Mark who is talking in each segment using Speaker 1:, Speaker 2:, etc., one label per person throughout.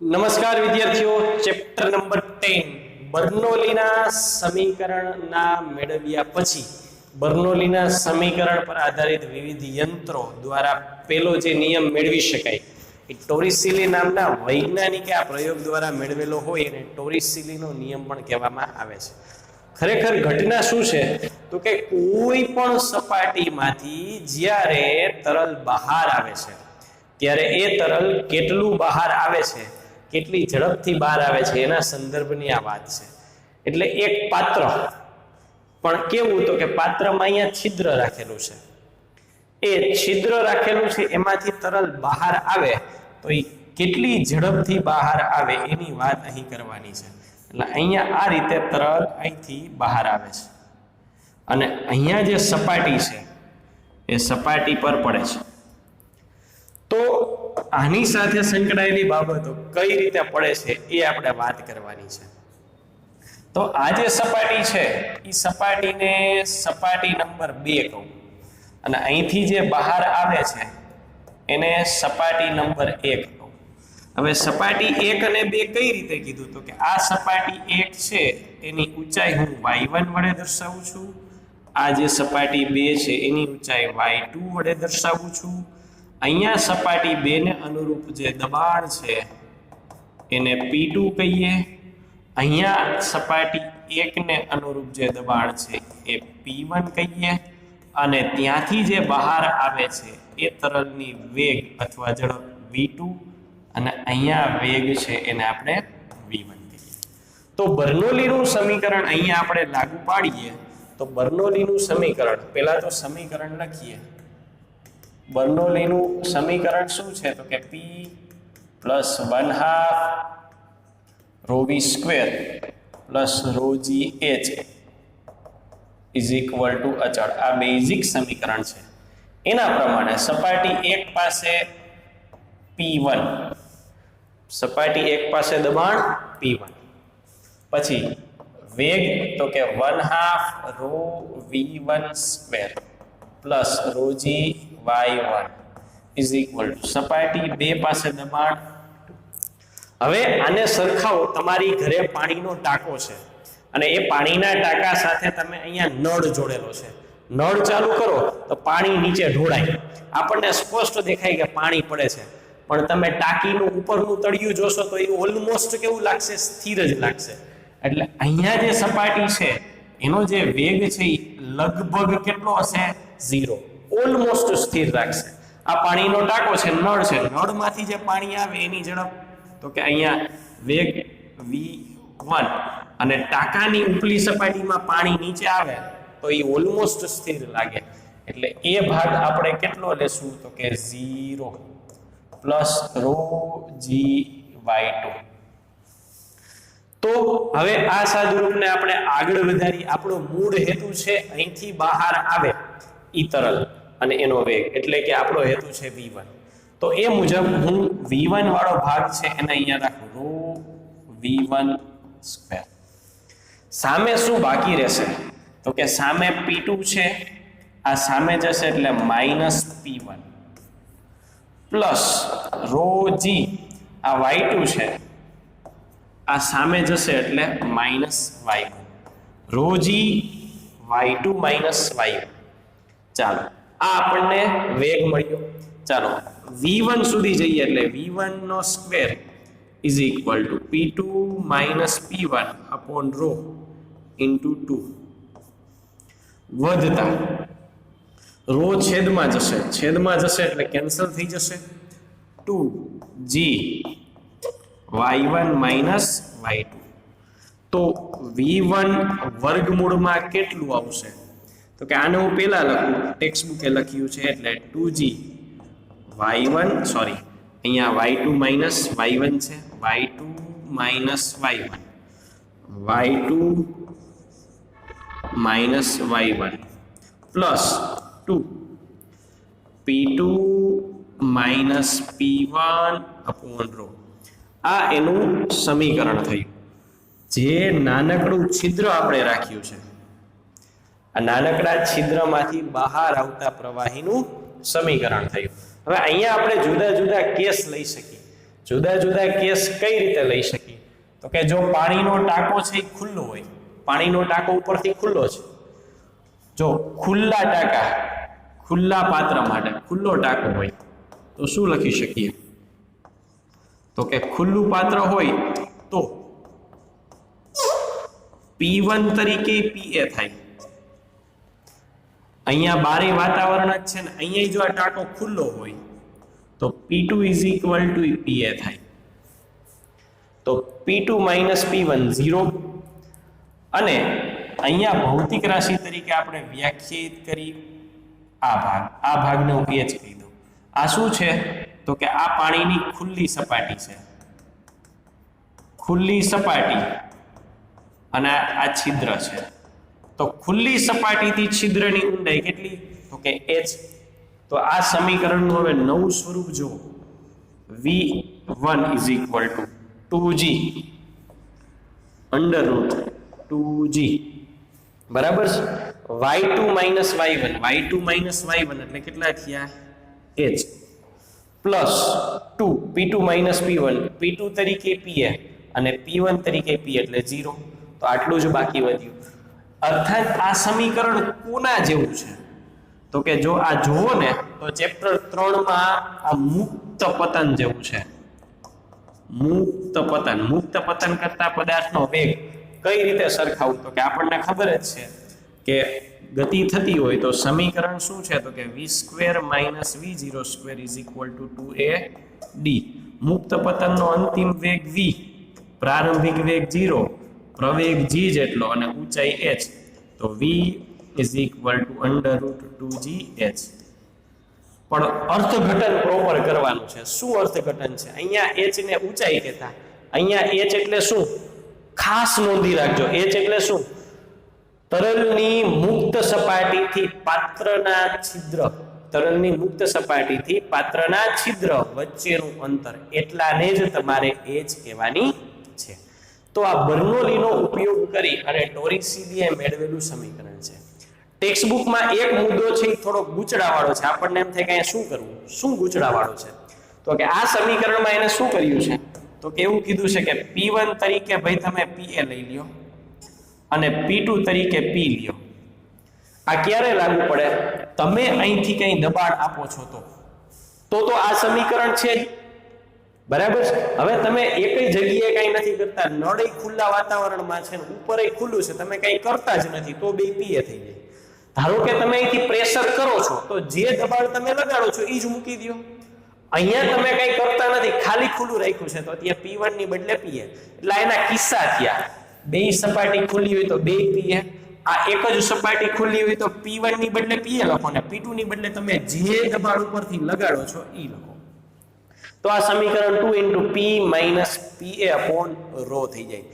Speaker 1: નમસ્કાર વિદ્યાર્થીઓ chapter number 10 બર્નોલીના સમીકરણના મેળવ્યા પછી, બર્નોલીના સમીકરણ પર આધારિત વિવિધ યંત્રો દ્વારા પેલો જે નિયમ મેળવી શકાય, એ ટોરિસિલી નામના વૈજ્ઞાનિકે આ પ્રયોગ દ્વારા મેળવેલો હોય એને ટોરિસિલીનો નિયમ પણ કહેવામાં આવે છે. ખરેખર ઘટના શું છે? તો કે કોઈ પણ સપાટીમાંથી જ્યારે તરલ બહાર આવે છે, ત્યારે એ તરલ કેટલું બહાર આવે છે? કેટલી ઝડપથી બહાર આવે છે એના સંદર્ભની આ વાત છે. એટલે એક પાત્ર. પણ કેવું તો કે પાત્રમાં અહીંયા છિદ્ર રાખેલું છે. એ છિદ્ર રાખેલું છે, એમાંથી તરલ બહાર આવે તો એ કેટલી ઝડપથી બહાર આવે એની વાત અહીં કરવાની છે. એટલે અહીંયા આ રીતે તરલ અહીંથી બહાર આવે છે. અને અહીંયા જે સપાટી છે, એ સપાટી પર પડે છે. તો આની સાથે સંકળાયેલી બાબતો કઈ રીતે પડે છે એ આપણે વાત કરવાની છે. તો આ જે સપાટી છે એ સપાટીને સપાટી નંબર બે કહું. અને અહીંથી જે બહાર આવે છે, એને સપાટી નંબર એક કહું. હવે સપાટી એક અને બે કઈ રીતે કીધું? તો કે આ સપાટી એક છે, એની ઊંચાઈ હું વાય વન વડે દર્શાવું છું. આ જે સપાટી બે છે, એની ઊંચાઈ વાય ટુ વડે દર્શાવું છું. અહીંયા સપાટી બે ને અનુરૂપ જે દબાણ છે, એને પી કહીએ. અહીંયા સપાટી એકને અનુરૂપ જે દબાણ છે, એ પી કહીએ. અને ત્યાંથી જે બહાર આવે છે, એ તરલની વેગ અથવા ઝડપ વી અને અહીંયા વેગ છે, એને આપણે વી કહીએ. તો બર્નોલીનું સમીકરણ અહીંયા આપણે લાગુ પાડીએ. તો બર્નોલીનું સમીકરણ, પહેલાં તો સમીકરણ લખીએ. બર્નોલીનું સમીકરણ શું છે? તો કે P plus one half rho V square plus rho g H is equal to અચળ. આ બેઝિક સમીકરણ છે. એના પ્રમાણે સપાટી એક પાસે પી વન સપાટી એક પાસે દબાણ પી વન પછી વેગ તો કે one half rho V one square plus rho Y one is equal to સપાટી બે પાસે દબાણ. હવે આને સરખાવો, તમારી ઘરે પાણીનો ટાંકો છે અને એ પાણીના ટાંકા સાથે તમે અહીંયા નળ જોડેલો છે. નળ ચાલુ કરો તો પાણી નીચે ઢોળાય. આપણને સ્પષ્ટ દેખાય કે પાણી પડે છે. પણ તમે ટાંકીનું ઉપરનું તળિયું જોશો તો એ ઓલમોસ્ટ કેવું લાગશે? સ્થિર જ લાગશે. એટલે અહીંયા જે સપાટી છે, એનો જે વેગ છે એ લગભગ કેટલો હશે? ઝીરો. ઓલમોસ્ટ સ્થિર રાખશે. આ પાણીનો ટાંકો છે, નળ છે. નળમાંથી જે પાણી આવે એની ઝડપ, તો કે અહીંયા વેગ વી વન અને ટાંકાની ઉપલી સપાટીમાં પાણી નીચે આવે, તો એ ઓલમોસ્ટ સ્થિર લાગે. એટલે એ ભાગ આપણે કેટલો લેશું? તો કે zero plus rho G Y two. તો હવે આ સાદુરૂપને આપણે આગળ વધારી. આપણો મૂળ હેતુ છે અહીંથી બહાર આવે ઈ તરલ. અને એનો વેગ, એટલે કે આપણો હેતુ છે વી વન તો એ મુજબ હું વી વન વાળો ભાગ છે એને અહીંયા રાખું. રો વી વન સ્ક્વેર સામે શું બાકી રહેશે? તો કે સામે પી ટુ છે, આ સામે જશે એટલે minus P one plus rho G આ વાય ટુ છે, આ સામે જશે એટલે minus Y rho G Y two minus Y ચાલો. આ આપણને વેગ મળ્યો. ચાલો વી વન સુધી જઈએ એટલે V one no square is equal to P two minus P one upon rho into two વધતા રો છેદમાં જશે. છેદમાં જશે એટલે કેન્સલ થઈ જશે. Two G Y one minus Y તો વી વન વર્ગમૂળમાં કેટલું આવશે? તો કે આને હું પહેલાં લખું? ટેક્સ્ટ બુકે લખ્યું છે એટલે two G Y one sorry અહીંયા Y two minus Y one છે. Y two minus Y one. Y two minus Y one plus two. P two minus P one upon rho. આ એનું સમીકરણ થયું. જે નાનકડું છિદ્ર આપણે રાખ્યું છે. આ નાનકડા છિદ્રમાંથી બહાર આવતા પ્રવાહીનું સમીકરણ થયું. હવે અહીંયા આપણે જુદા જુદા કેસ લઈ શકીએ. જુદા જુદા કેસ કઈ રીતે લઈ શકીએ? તો કે જો પાણીનો ટાંકો છે એ ખુલ્લો હોય, પાણીનો ટાંકો ઉપરથી ખુલ્લો છે. જો ખુલ્લા ટાંકા, ખુલ્લા પાત્ર માટે ખુલ્લો ટાંકો હોય, તો શું લખી શકીએ? તો કે ખુલ્લું પાત્ર હોય તો પી વન તરીકે પી એ થાય. અહીંયા બારે વાતાવરણ જ છે ને અહીંયા જો આ ટાંકો ખુલ્લો હોય, તો P2 is equal two PA થાય. તો P2 minus P one zero અને અહીંયા ભૌતિક રાશિ તરીકે આપણે વ્યાખ્યાયિત કરી આ ભાગ, આ ભાગને હું પીએચ કહી દઉં. આ શું છે? તો કે આ પાણીની ખુલ્લી સપાટી છે. ખુલ્લી સપાટી. અને આ છિદ્ર છે. તો ખુલ્લી સપાટીથી છિદ્રની ઊંડાઈ કેટલી? તો કે h. તો આ સમીકરણનું હવે નવું સ્વરૂપ જુઓ. V1 is equal to 2g under root 2g બરાબર છે? Y2 minus y1 y2 minus y1 એટલે કેટલા થયા? H. Plus two P two minus P one P two તરીકે પીએ અને પી વન તરીકે પી એટલે ઝીરો તો આટલું જ બાકી વધ્યું. અર્થાત આ સમીકરણ કોના જેવું છે? તો કે જો આ જુઓ ને, તો ચેપ્ટર ત્રણમાં આ મુક્ત પતન જેવું છે. મુક્ત પતન. મુક્ત પતન કરતા પદાર્થનો વેગ કઈ રીતે સરખાવું? તો કે આપણને ખબર જ છે કે ગતિ થતી હોય તો સમીકરણ શું છે? તો કે V square minus V zero square is equal to two A D. મુક્ત પતનનો અંતિમ વેગ વી. પ્રારંભિક વેગ ઝીરો. પ્રવેગ જી જેટલો અને ઊંચાઈ એચ તો V is equal to under root two G H પણ અર્થઘટન પ્રોપર કરવાનું છે. શું અર્થઘટન છે? અહીંયા એચ ને ઊંચાઈ કહેતા. અહીંયા એચ એટલે શું? ખાસ નોંધી રાખજો. એચ એટલે શું? તરલની મુક્ત સપાટીથી પાત્રના છિદ્ર. તરલની મુક્ત સપાટીથી પાત્રના છિદ્ર વચ્ચેનું અંતર. એટલાને જ તમારે એચ કહેવાની છે. તો આ બર્નોલીનો ઉપયોગ કરી અને ટોરિસીલીએ મેળવેલું સમીકરણ છે. ટેક્સ્ટ બુકમાં એક મુદ્દો છે, એ થોડો ગૂંચડાવાળો છે. આપણને એમ થાય કે અહીંયા શું કરવું? શું ગૂંચડાવાળો છે? તો કે આ સમીકરણમાં એને શું કર્યું છે? તો કે એવું કીધું છે કે P1 તરીકે ભાઈ તમે PA લઈ લ્યો અને P2 તરીકે P લ્યો. આ ક્યારે લાગુ પડે? તમે અહીંથી કંઈ દબાણ આપો છો તો. તો આ સમીકરણ છે બરાબર છે? હવે તમે એક જગ્યાએ કંઈ નથી કરતા. નળ ખુલ્લા વાતાવરણમાં છે ઉપર ખુલ્લું છે. તમે કંઈ કરતા જ નથી, તો બે પીએ થઈ જાય. ધારો કે તમે અહીંથી પ્રેશર કરો છો, તો જે દબાણ તમે લગાડો છો એ જ મૂકી દો અહીંયા તમે કંઈ કરતા નથી, ખાલી ખુલ્લું રાખ્યું છે, તો ત્યાં પી ની બદલે પીએ એટલે એના કિસ્સા થયા. બે સપાટી ખુલ્લી હોય તો બે પીએ આ એક જ સપાટી ખુલ્લી હોય તો પી ની બદલે પીએ લખો ને પી ની બદલે તમે જે દબાણ ઉપરથી લગાડો છો એ લખો. તો આ સમીકરણ two into P minus P A upon rho થઈ જાય.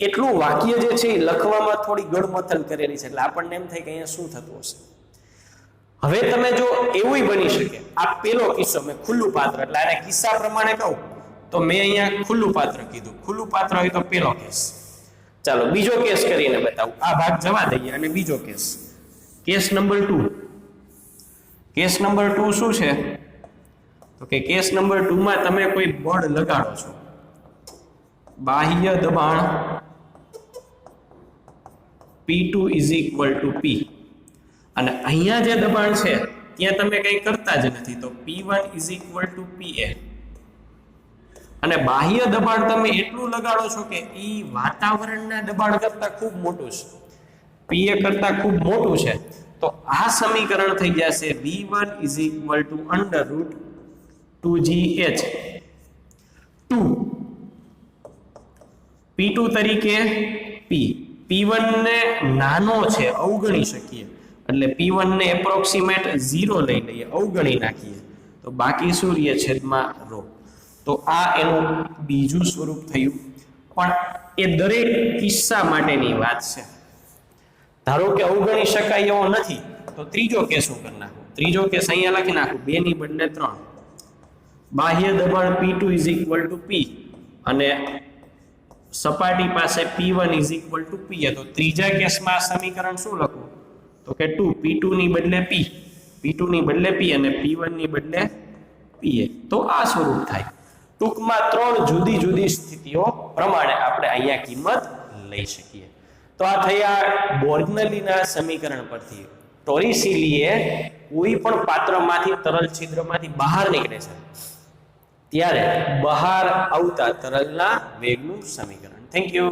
Speaker 1: એટલું વાક્ય જે છે એ લખવામાં થોડી ગડમથલ કરેલી છે, એટલે આપણને એમ થાય કે અહીંયા શું થતું હશે? હવે તમે જો એવું બની શકે. આ પેલો કિસ્સો મેં ખુલ્લું પાત્ર, એટલે આને કિસ્સા પ્રમાણે કહું, તો મેં અહીંયા ખુલ્લું પાત્ર કીધું. ખુલ્લું પાત્ર હોય તો પેલો કેસ. ચાલો, બીજો કેસ કરીને બતાવું. આ ભાગ જવા દઈએ અને બીજો case. Case number two case number two શું છે? તો કે કેસ નંબર ટુમાં તમે કોઈ બળ લગાડો છો? બાહ્ય દબાણ P two is equal to P અને અહીંયા જે દબાણ છે, ત્યાં તમે કંઈ કરતા જ નથી, તો P one is equal to P A અને બાહ્ય દબાણ તમે એટલું લગાડો છો કે એ વાતાવરણના દબાણ કરતા ખૂબ મોટું છે. પી એ કરતા ખૂબ મોટું છે. તો આ સમીકરણ થઈ જશે V one is equal to under root two G H. Two. P two તરીકે પી. પી ને નાનો છે, અવગણી શકીએ. એટલે પી ને એપ્રોક્સિમેટ ઝીરો લઈ લઈએ, અવગણી નાખીએ. તો બાકી શું રહીએ છેદમાં રો. તો આ એનું બીજું સ્વરૂપ થયું. પણ એ દરેક કિસ્સા માટેની વાત છે. ધારો કે અવગણી શકાય એવો નથી, તો ત્રીજો કેસ હું કરી નાખું. ત્રીજો કેસ અહીંયા લખી નાખું. બે ની બદલે ત્રણ. બાહ્ય દબાણ P two is equal to P અને સપાટી પાસે P one is equal to P તો ત્રીજા કેસમાં આ સમીકરણ શું લખવું? તો કે ટુ પી ટુ ની બદલે પી પી ટુ ની બદલે પી અને પી વનની બદલે પી તો આ સ્વરૂપ થાય. ટૂંકમાં ત્રણ જુદી જુદી સ્થિતિઓ પ્રમાણે આપણે અહીંયા કિંમત લઈ શકીએ. તો આ થયા બોર્ગનલીના સમીકરણ પરથી. ટોરિસિલીએ કોઈ પણ પાત્રમાંથી તરલ છિદ્રમાંથી બહાર નીકળે છે. ત્યારે બહાર આવતા તરલના વેગનું સમીકરણ. Thank you